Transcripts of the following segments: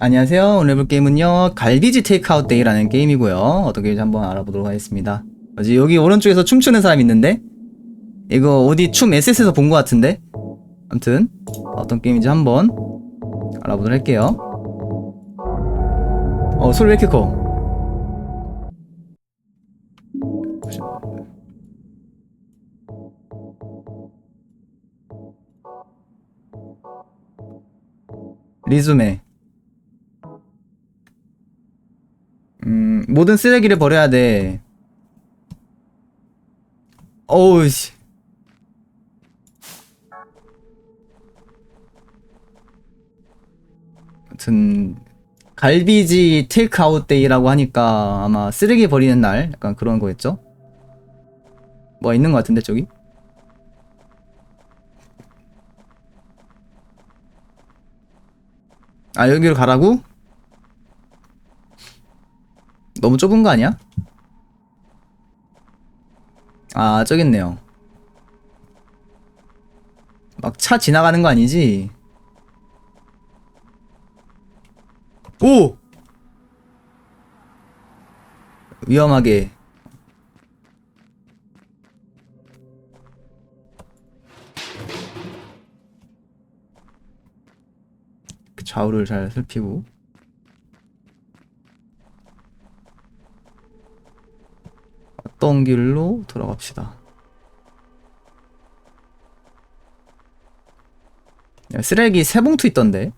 안녕하세요. 오늘 해볼 게임은요. 갈비지 테이크아웃 데이라는 게임이고요. 어떤 게임인지 한번 알아보도록 하겠습니다. 어지 여기 오른쪽에서 춤추는 사람 있는데? 이거 어디 춤 SS에서 본 것 같은데? 아무튼 어떤 게임인지 한번 알아보도록 할게요. 어, 소리 왜 이렇게 커? 리즈메 음, 모든 쓰레기를 버려야 돼. 어우, 씨. 아무튼, 갈비지 테이크아웃 데이라고 하니까 아마 쓰레기 버리는 날? 약간 그런 거겠죠? 뭐가 있는 것 같은데, 저기? 아, 여기로 가라고? 너무 좁은 거 아니야? 아, 저기 있네요. 막 차 지나가는 거 아니지? 오! 위험하게. 그 좌우를 잘 살피고. 어떤 길로 돌아갑시다. 야, 쓰레기 세 봉투 있던데.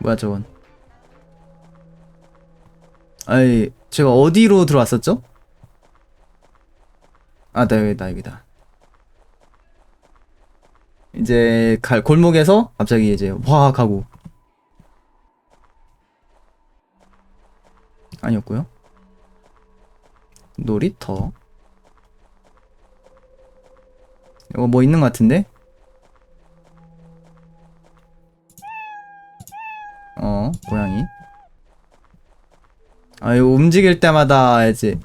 뭐야 저건? 아이 제가 어디로 들어왔었죠? 아, 나 여기다 여기다. 이제 갈 골목에서 갑자기 이제 확 하고 아니었고요. 놀이터. 이거 뭐 있는 것 같은데? 어, 고양이. 아, 이거 움직일 때마다 이제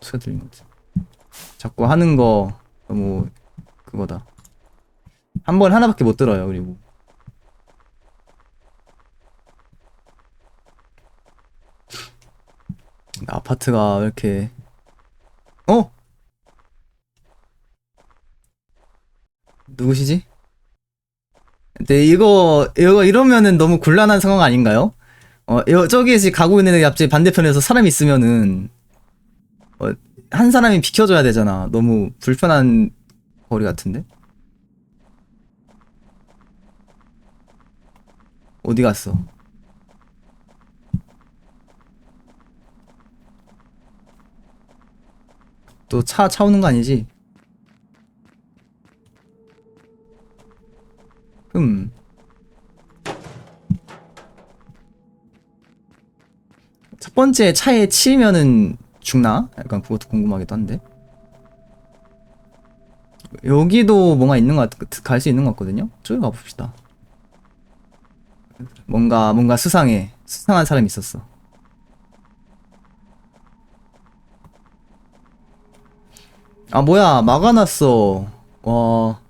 소리 들리는 거지. 자꾸 하는 거 너무 그거다. 한 번 하나밖에 못 들어요. 그리고 아파트가 왜 이렇게 어? 누구시지? 근데 이거 이거 이러면은 너무 곤란한 상황 아닌가요? 어, 여, 저기 지 가고 있는 애 앞집 반대편에서 사람이 있으면은 어, 한 사람이 비켜줘야 되잖아. 너무 불편한 거리 같은데? 어디 갔어? 또 차, 차 오는 거 아니지? 흠. 첫 번째 차에 치면은 죽나? 약간 그것도 궁금하기도 한데. 여기도 뭔가 있는 것 같, 갈 수 있는 것 같거든요? 저기 가봅시다. 뭔가, 뭔가 수상해. 수상한 사람이 있었어. 아, 뭐야. 막아놨어. 와.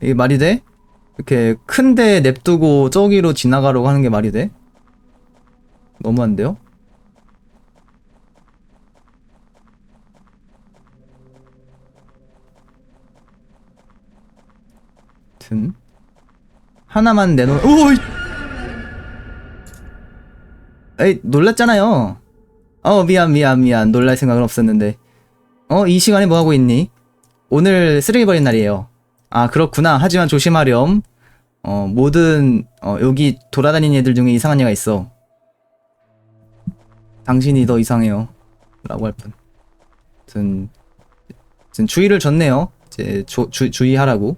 이게 말이 돼? 이렇게 큰데 냅두고 저기로 지나가려고 하는 게 말이 돼? 너무한데요? 든 하나만 내놓 오이! 에이 놀랐잖아요. 어 미안 미안 미안. 놀랄 생각은 없었는데. 어 이 시간에 뭐 하고 있니? 오늘 쓰레기 버린 날이에요. 아 그렇구나. 하지만 조심하렴. 어 모든 어 여기 돌아다니는 애들 중에 이상한 애가 있어. 당신이 더 이상해요. 라고 할뿐 든, 든 주의를 줬네요. 이제 조, 주, 주의하라고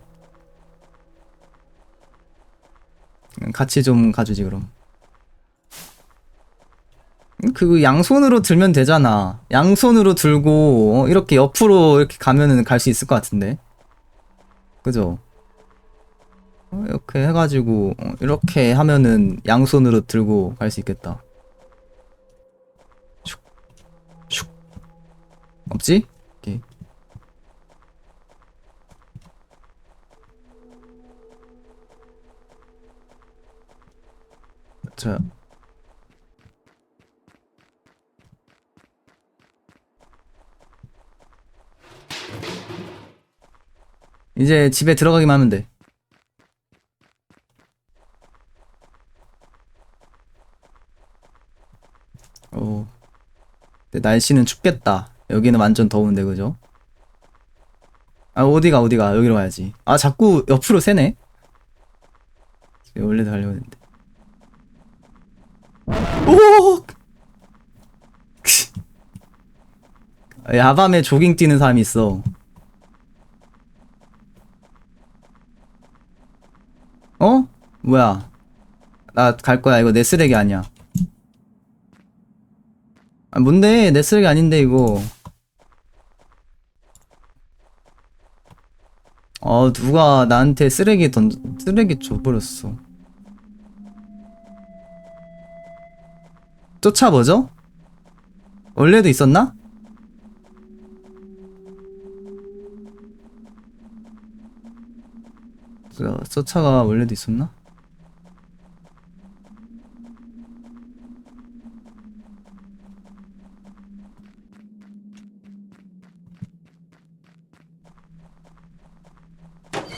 같이 좀 가주지 그럼. 음, 그 양손으로 들면 되잖아. 양손으로 들고 어, 이렇게 옆으로 이렇게 가면은 갈 수 있을 것 같은데. 그죠? 어, 이렇게 해가지고 어, 이렇게 하면은 양손으로 들고 갈 수 있겠다. 슉, 슉. 없지? 자. 이제 집에 들어가기만 하면 돼. 어. 근데 날씨는 춥겠다. 여기는 완전 더운데, 그죠? 아, 어디가, 어디가. 여기로 가야지. 아, 자꾸 옆으로 새네? 원래도 하려고 했는데. 오! 야밤에 조깅 뛰는 사람이 있어. 어? 뭐야? 나 갈 거야. 이거 내 쓰레기 아니야. 아, 뭔데? 내 쓰레기 아닌데, 이거. 어, 누가 나한테 쓰레기 던, 쓰레기 줘버렸어. 쫓아 뭐죠? 원래도 있었나? 저, 쫓아가 원래도 있었나?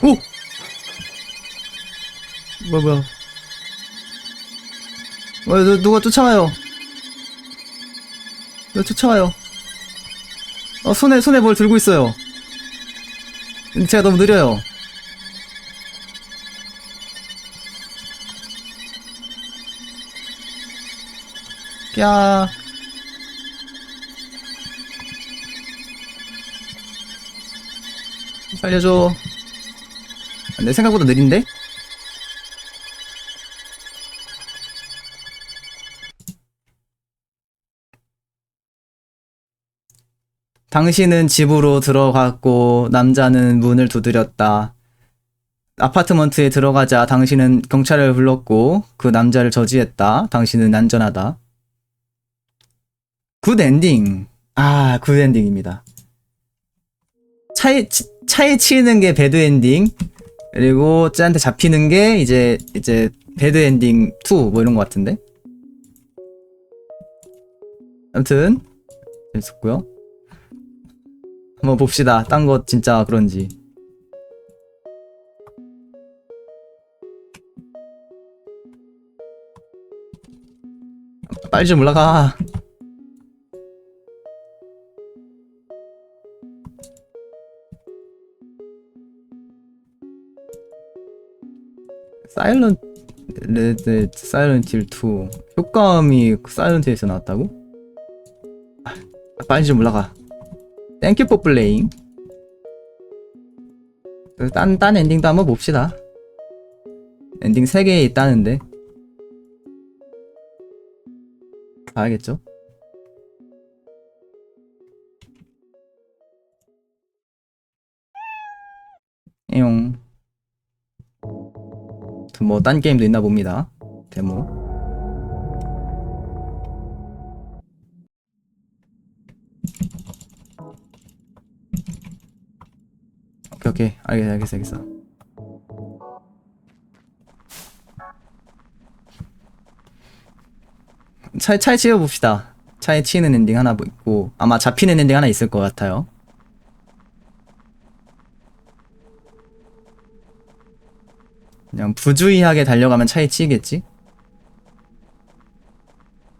오! 뭐야 뭐야 어, 누, 누가 쫓아와요 누가 쫓아와요. 어 손에 손에 뭘 들고 있어요. 제가 너무 느려요. 야 살려줘. 아, 내 생각보다 느린데? 당신은 집으로 들어갔고 남자는 문을 두드렸다. 아파트먼트에 들어가자 당신은 경찰을 불렀고 그 남자를 저지했다. 당신은 안전하다. 굿 엔딩. 아, 굿 엔딩입니다. 차에 치- 차에 치이는 게 배드 엔딩. 그리고 쟤한테 잡히는 게 이제 이제 배드 엔딩 2 뭐 이런 것 같은데. 아무튼 재밌었고요. 한번 봅시다. 딴거 진짜 그런지. 빨리 좀 올라가. 사일런 레드 사일런트 힐2 효과음이 사일런트에서 나왔다고? 아, 빨리 좀 올라가. 땡큐 포 플레잉. 딴, 딴 엔딩도 한번 봅시다. 엔딩 3개 있다는데. 봐야겠죠? 에용. 뭐, 딴 게임도 있나 봅니다. 데모. 오케이, 오케이. 알겠어, 알겠어, 알겠어. 차에, 차에 치워봅시다. 차에 치이는 엔딩 하나 뭐 있고, 아마 잡히는 엔딩 하나 있을 것 같아요. 그냥 부주의하게 달려가면 차에 치이겠지?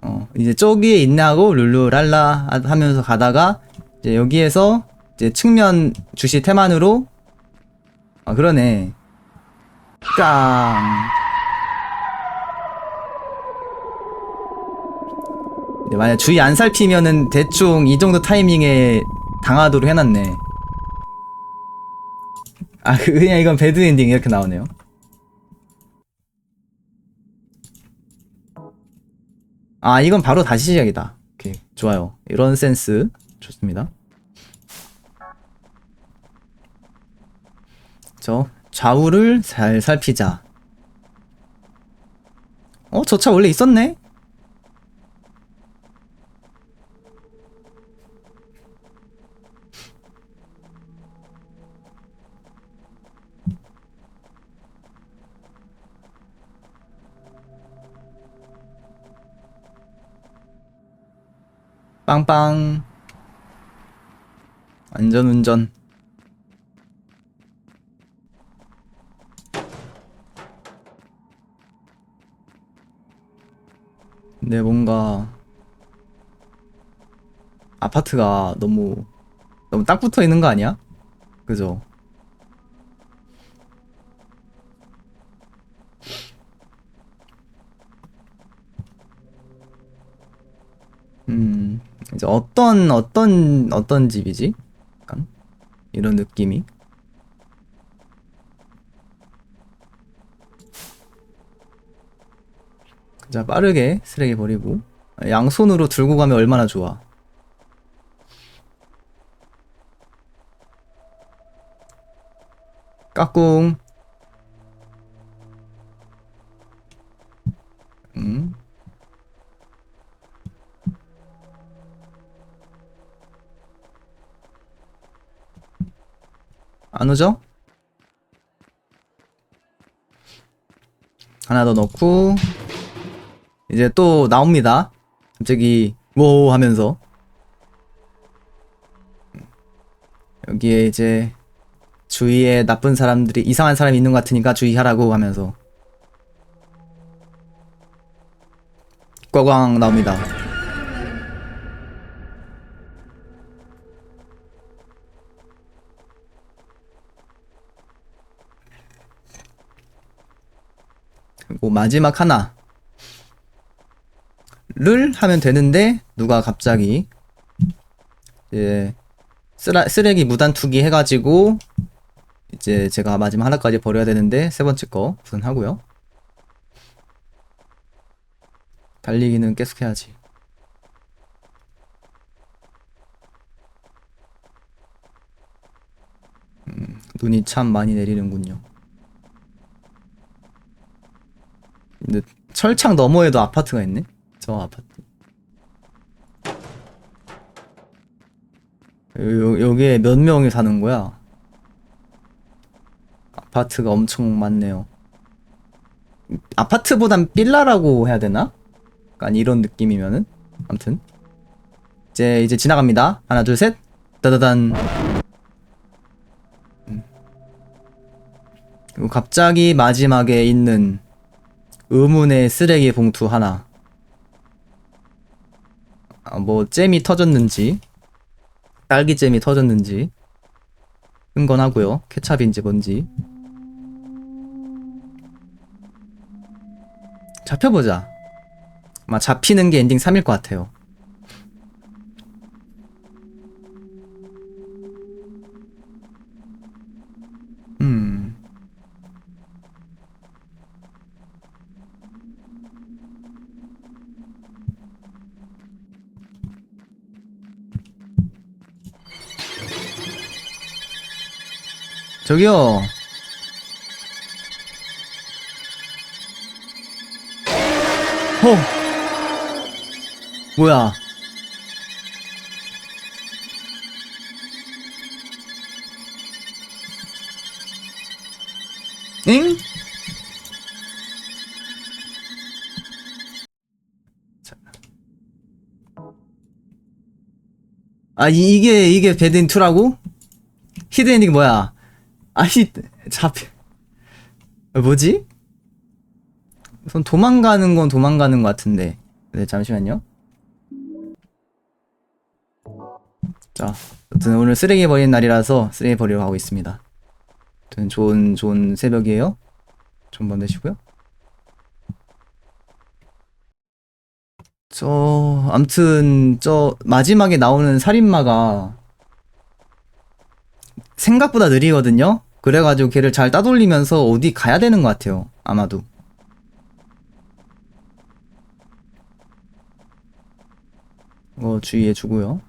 어, 이제 저기에 있나고 룰루랄라 하- 하면서 가다가, 이제 여기에서, 이제 측면 주시 태만으로, 아, 그러네. 깡. 네, 만약 주의 안 살피면은 대충 이 정도 타이밍에 당하도록 해놨네. 아, 그- 그냥 이건 배드 엔딩 이렇게 나오네요. 아, 이건 바로 다시 시작이다. 오케이, 좋아요. 이런 센스 좋습니다. 저 좌우를 잘 살피자. 어, 저 차 원래 있었네? 빵빵. 안전운전. 근데 뭔가 아파트가 너무 너무 딱 붙어 있는 거 아니야? 그죠? 음, 이제 어떤 어떤 어떤 집이지? 약간 이런 느낌이. 자, 빠르게 쓰레기 버리고 양손으로 들고 가면 얼마나 좋아. 까꿍. 음. 안 오죠? 하나 더 넣고 이제 또 나옵니다. 갑자기 뭐 하면서 여기에 이제 주위에 나쁜 사람들이 이상한 사람이 있는 것 같으니까 주의하라고 하면서 꽝꽝 나옵니다. 그리고 마지막 하나 를 하면 되는데 누가 갑자기 이제 쓰라, 쓰레기 무단 투기 해가지고 이제 제가 마지막 하나까지 버려야 되는데 세 번째 거 우선 하고요. 달리기는 계속 해야지. 음, 눈이 참 많이 내리는군요. 근데 철창 너머에도 아파트가 있네? 저 아파트. 요, 여기에 몇 명이 사는 거야? 아파트가 엄청 많네요. 아파트보단 빌라라고 해야 되나? 약간 이런 느낌이면은 아무튼 이제 이제 지나갑니다. 하나 둘 셋. 따다단. 음. 갑자기 마지막에 있는 의문의 쓰레기 봉투 하나. 아, 뭐 잼이 터졌는지 딸기잼이 터졌는지 흥건하고요. 케찹인지 뭔지 잡혀보자. 아마 잡히는 게 엔딩 3일 것 같아요. 저기요. 어. 뭐야? 응? 자. 아 이, 이게 이게 배드인 2라고? 히든 엔딩 뭐야? 아니 잡혀. 아, 뭐지? 우선 도망가는 건 도망가는 것 같은데. 네 잠시만요. 자 어쨌든 오늘 쓰레기 버리는 날이라서 쓰레기 버리러 가고 있습니다. 아무튼 좋은 좋은 새벽이에요. 좋은 밤 되시고요. 저 암튼 저 마지막에 나오는 살인마가 생각보다 느리거든요. 그래가지고 걔를 잘 따돌리면서 어디 가야 되는 것 같아요. 아마도. 어, 주의해 주고요.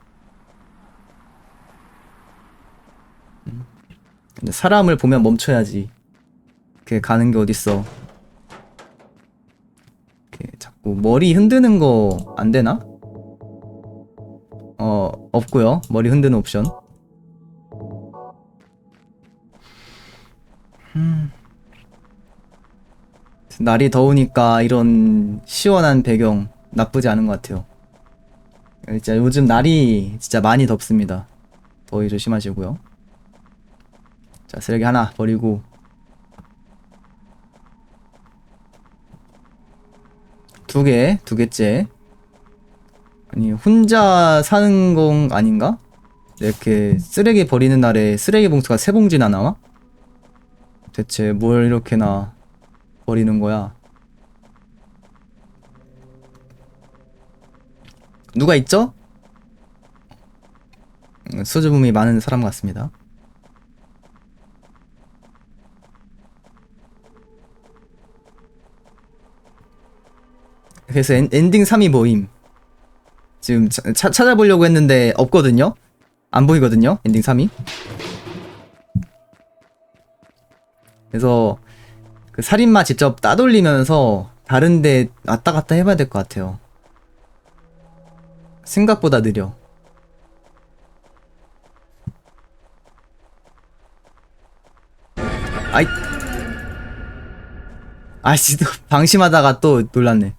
사람을 보면 멈춰야지. 걔 가는 게 어딨어. 걔 자꾸 머리 흔드는 거 안 되나? 어, 없고요. 머리 흔드는 옵션. 날이 더우니까 이런 시원한 배경 나쁘지 않은 것 같아요. 진짜 요즘 날이 진짜 많이 덥습니다. 더위 조심하시고요. 자, 쓰레기 하나 버리고. 두 개, 두 개째. 아니, 혼자 사는 건 아닌가? 이렇게 쓰레기 버리는 날에 쓰레기 봉투가 세 봉지나 나와? 대체 뭘 이렇게나 버리는 거야? 누가 있죠? 음, 수줍음이 많은 사람 같습니다. 그래서 엔, 엔딩 3이 모임. 지금 차, 차- 찾아보려고 했는데 없거든요? 안 보이거든요? 엔딩 3이. 그래서 그 살인마 직접 따돌리면서 다른데 왔다 갔다 해봐야 될 것 같아요. 생각보다 느려. 아이. 아씨, 또 방심하다가 또 놀랐네.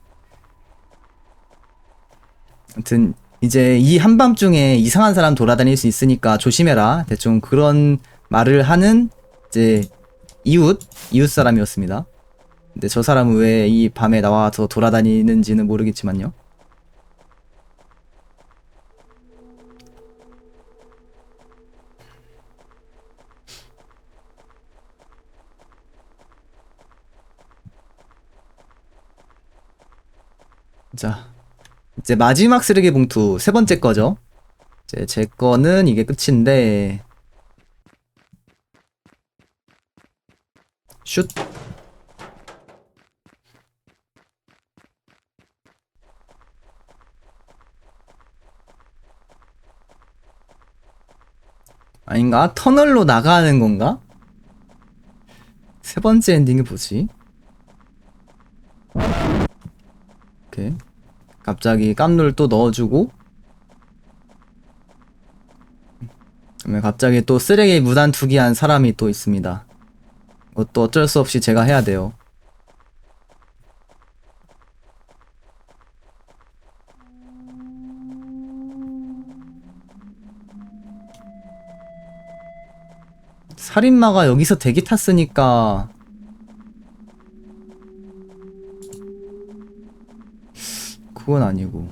아무튼, 이제 이 한밤중에 이상한 사람 돌아다닐 수 있으니까 조심해라. 대충 그런 말을 하는, 이제, 이웃, 이웃 사람이었습니다. 근데 저 사람은 왜 이 밤에 나와서 돌아다니는지는 모르겠지만요. 자, 이제 마지막 쓰레기 봉투 세 번째 거죠. 이제 제 거는 이게 끝인데 슛. 아닌가? 터널로 나가는 건가? 세 번째 엔딩이 뭐지? 오케이. 갑자기 깜놀 또 넣어주고 갑자기 또 쓰레기 무단 투기한 사람이 또 있습니다. 그것도 어쩔 수 없이 제가 해야 돼요. 살인마가 여기서 대기 탔으니까 그건 아니고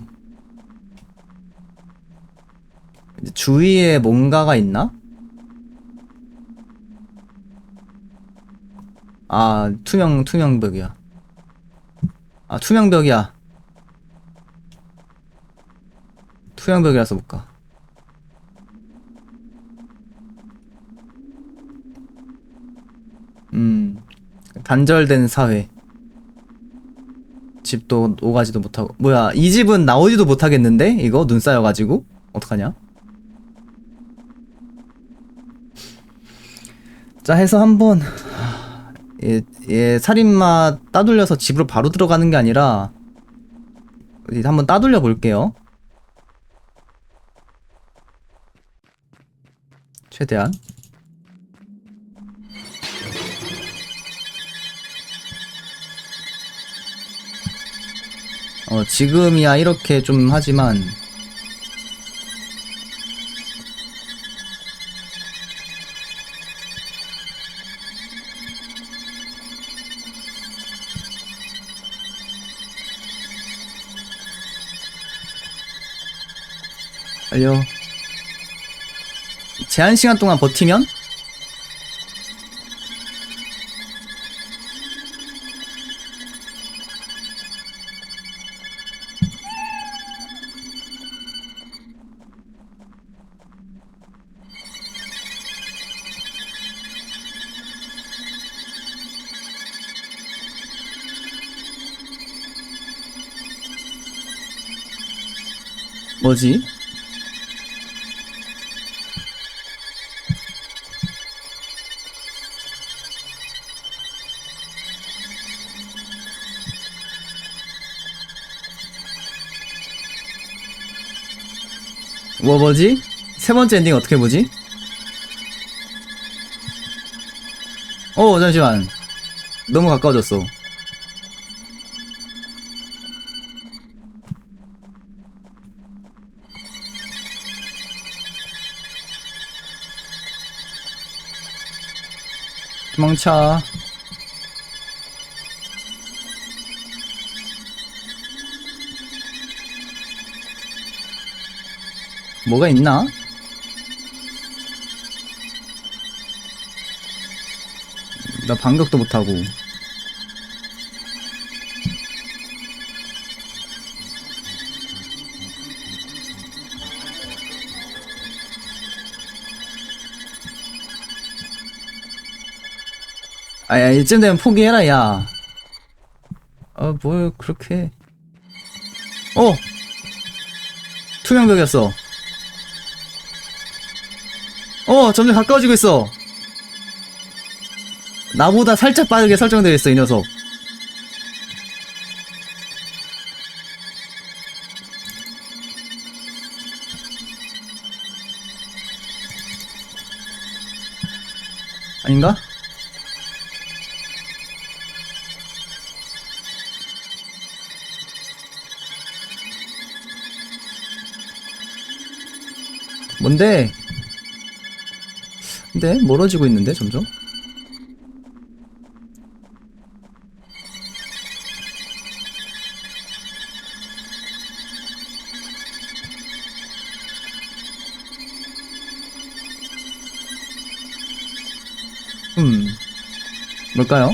주위에 뭔가가 있나? 아 투명 투명벽이야. 아 투명벽이야. 투명벽이라서 못가. 음 단절된 사회. 집도 오가지도 못하고. 뭐야 이 집은 나오지도 못하겠는데? 이거 눈 쌓여가지고? 어떡하냐? 자 해서 한번 하, 얘, 얘 살인마 따돌려서 집으로 바로 들어가는 게 아니라 한번 따돌려 볼게요. 최대한. 어, 지금이야 이렇게 좀 하지만 알려 제한 시간 동안 버티면 뭐지? 뭐 뭐지? 세 번째 엔딩 어떻게 보지? 어 잠시만 너무 가까워졌어 망차 뭐가 있나? 나 반격도 못하고. 아야 이쯤 되면 포기해라 야. 아 뭘 그렇게? 어 투명벽이었어. 어 점점 가까워지고 있어. 나보다 살짝 빠르게 설정되어 있어 이 녀석. 아닌가? 뭔데? 근데 멀어지고 있는데 점점? 음, 뭘까요?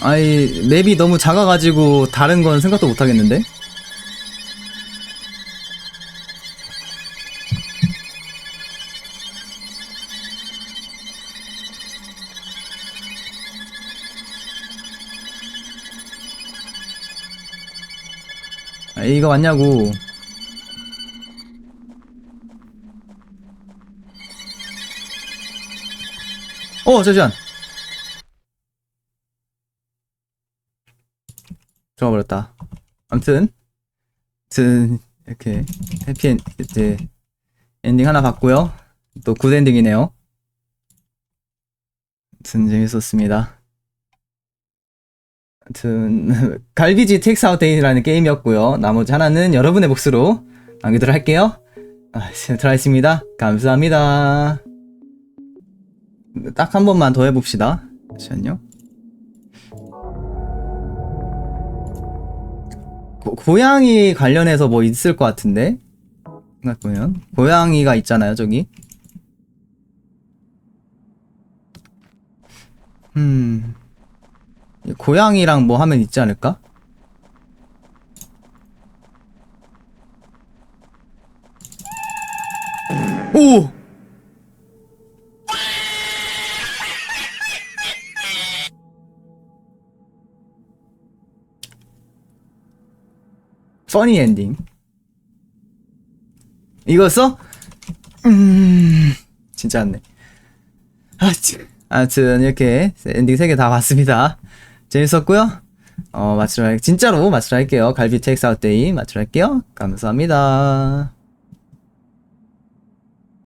아이, 맵이 너무 작아가지고 다른 건 생각도 못 하겠는데? 이거 맞냐고. 어, 잠시만. 들어버렸다. 암튼, 아무튼, 이렇게, 해피엔, 이제, 엔딩 하나 봤고요 또 굿 엔딩이네요. 아무튼, 재밌었습니다. 아무튼, 갈비지 텍스 아웃 데이라는 게임이었고요 나머지 하나는 여러분의 몫으로 남기도록 할게요. 아, 들어가겠습니다. 감사합니다. 딱 한 번만 더 해봅시다. 잠시만요. 고, 고양이 관련해서 뭐 있을 것 같은데? 생각해보면. 고양이가 있잖아요, 저기. 음. 고양이랑 뭐 하면 있지 않을까? 오! 퍼니 엔딩. 이거 써? 음, 진짜 안네. 아, 치- 아무튼, 이렇게 엔딩 3개 다 봤습니다. 재밌었고요 어, 마치로 할, 진짜로 마치로 할게요. 갈비 텍스 아웃데이 마치로 할게요. 감사합니다.